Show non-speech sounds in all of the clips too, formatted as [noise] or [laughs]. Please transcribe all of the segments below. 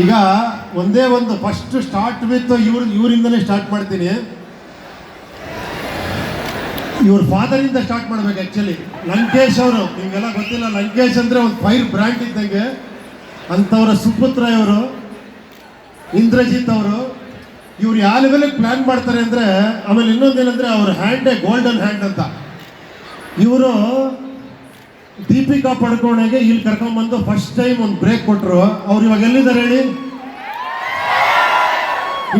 ಈಗ ಒಂದೇ ಒಂದು ಫಸ್ಟ್ ಸ್ಟಾರ್ಟ್ ವಿತ್ ಇವ್ರ ಇವರಿಂದಲೇ ಸ್ಟಾರ್ಟ್ ಮಾಡ್ತೀನಿ. ಇವ್ರ ಫಾದರಿಂದ ಸ್ಟಾರ್ಟ್ ಮಾಡ್ಬೇಕು ಆ್ಯಕ್ಚುಲಿ ಲಂಕೇಶ್ ಅವರು, ನಿಮಗೆಲ್ಲ ಗೊತ್ತಿಲ್ಲ, ಲಂಕೇಶ್ ಅಂದರೆ ಒಂದು ಫೈರ್ ಬ್ರ್ಯಾಂಡ್ ಇದ್ದಂಗೆ. ಅಂಥವ್ರ ಸುಪುತ್ರ ಇವರು, ಇಂದ್ರಜಿತ್ ಅವರು. ಇವ್ರು ಯಾವ ಲೆವೆಲಿಗೆ ಪ್ಲ್ಯಾನ್ ಮಾಡ್ತಾರೆ ಅಂದರೆ, ಆಮೇಲೆ ಇನ್ನೊಂದೇನೆಂದರೆ ಅವ್ರ ಹ್ಯಾಂಡೇ ಗೋಲ್ಡನ್ ಹ್ಯಾಂಡ್ ಅಂತ. ಇವರು ದೀಪಿಕಾ ಪಡ್ಕೋಣೆಗೆ ಇಲ್ಲಿ ಕರ್ಕೊಂಡ್ಬಂದು ಫಸ್ಟ್ ಟೈಮ್ ಒಂದು ಬ್ರೇಕ್ ಕೊಟ್ಟರು ಅವ್ರು ಇವಾಗ ಎಲ್ಲಿದ್ದಾರೆ ಹೇಳಿ?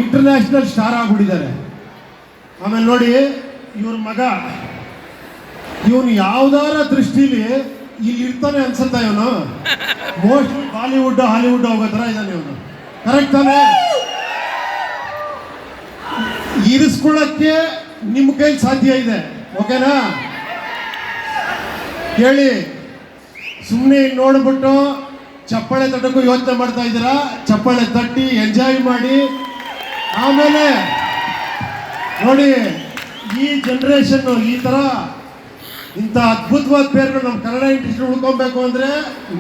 ಇಂಟರ್ನ್ಯಾಷನಲ್ ಸ್ಟಾರ್ ಆಗ್ಬಿಟ್ಟಿದ್ದಾರೆ. ಆಮೇಲೆ ನೋಡಿ, ಇವ್ರ ಮಗ, ಇವನು ಯಾವ್ದಾರ ದೃಷ್ಟಿಲಿ ಇಲ್ಲಿ ಇರ್ತಾನೆ ಅನ್ಸುತ್ತಾ ಇವನು? ಮೋಸ್ಟ್ಲಿ ಬಾಲಿವುಡ್ ಹಾಲಿವುಡ್ ಹೋಗೋ ಥರ ಇದ್ದಾನೆ ಇವನು. ಕರೆಕ್ಟ್ ತಾನೆ? ಇರಿಸ್ಕೊಳ್ಳಕ್ಕೆ ನಿಮ್ಮ ಕೈಲಿ ಸಾಧ್ಯ ಇದೆ. ಓಕೆನಾ ಕೇಳಿ. ಸುಮ್ಮನೆ ನೋಡ್ಬಿಟ್ಟು ಚಪ್ಪಾಳೆ ತಟ್ಟಕ್ಕೂ ಯೋಚನೆ ಮಾಡ್ತಾ ಇದ್ದೀರಾ? ಚಪ್ಪಾಳೆ ತಟ್ಟಿ ಎಂಜಾಯ್ ಮಾಡಿ. ಆಮೇಲೆ ನೋಡಿ, ಈ ಜನ್ರೇಷನ್ ಈ ಥರ ಇಂಥ ಅದ್ಭುತವಾದ ಪೇರ್ಗಳು ನಮ್ಮ ಕನ್ನಡ ಇಂಡಸ್ಟ್ರಿ ಉಳ್ಕೊಬೇಕು ಅಂದರೆ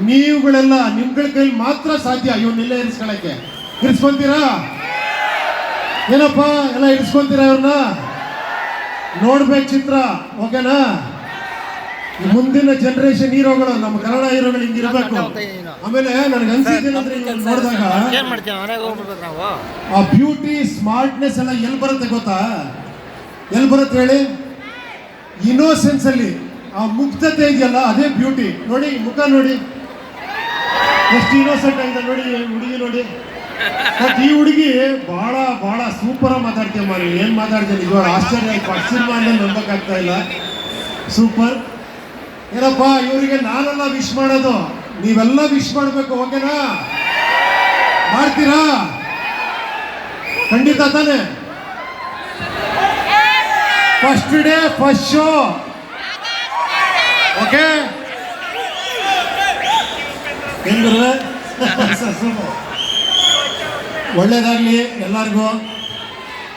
ನೀವುಗಳೆಲ್ಲ ನಿಮ್ಗಳ ಕೈಲಿ ಮಾತ್ರ ಸಾಧ್ಯ ಇವನ್ನೆಲ್ಲ ಇರಿಸ್ಕೊಳಕ್ಕೆ ಇರಿಸ್ಕೊಂತೀರಾ? ಏನಪ್ಪ, ಎಲ್ಲ ಇರಿಸ್ಕೊಂತೀರಾ ಇವ್ರನ್ನ? ನೋಡ್ಬೇಕು ಚಿತ್ರ, ಓಕೆನಾ? ಮುಂದಿನ ಜನರೇಷನ್ ಹೀರೋಗಳು ನಮ್ಮ ಕನ್ನಡ ಹೀರೋಗಳು ಹಿಂಗಿರ್ಬೇಕು. ಆಮೇಲೆ ನನಗೆ ಅನ್ಸಿದ್ದೇನಂದ್ರೆ ನೋಡಿದಾಗ ಆ ಬ್ಯೂಟಿ ಸ್ಮಾರ್ಟ್ನೆಸ್ ಎಲ್ಲ ಎಲ್ಲಿ ಬರುತ್ತೆ ಗೊತ್ತಾ? ಎಲ್ಲಿ ಬರುತ್ತೆ ಹೇಳಿ? ಇನ್ನೋಸೆನ್ಸ್ ಅಲ್ಲಿ. ಆ ಮುಕ್ತತೆ ಇದೆಯಲ್ಲ ಅದೇ ಬ್ಯೂಟಿ ನೋಡಿ ಮುಖ ನೋಡಿ. ಎಷ್ಟು ಇನ್ನೋಸೆಂಟ್ ಆಗಿದೆ ನೋಡಿ ಹುಡುಗಿ ನೋಡಿ. ಬಟ್ ಈ ಹುಡುಗಿ ಬಹಳ ಬಹಳ ಸೂಪರ್ ಮಾತಾಡ್ತೀಯ ಮಾರಿ ಏನ್ ಮಾತಾಡ್ತೀನಿ ಇವಾಗ ಆಶ್ಚರ್ಯ. ಸಿನಿಮಾ ಅಂದ್ರೆ ನಂಬಕ್ಕಾಗ್ತಾ ಇಲ್ಲ. ಸೂಪರ್ ಏನಪ್ಪ, ಇವರಿಗೆ ನಾನೆಲ್ಲ ವಿಶ್ ಮಾಡೋದು? ನೀವೆಲ್ಲ ವಿಶ್ ಮಾಡಬೇಕು, ಓಕೆನಾ? ಮಾಡ್ತೀರಾ? ಖಂಡಿತ ತಾನೆ. First day first show okay? ಹೆಂಗ್ರೆ [laughs] ಒಳ್ಳೇದಾಗ್ಲಿ ಎಲ್ಲರಿಗೂ.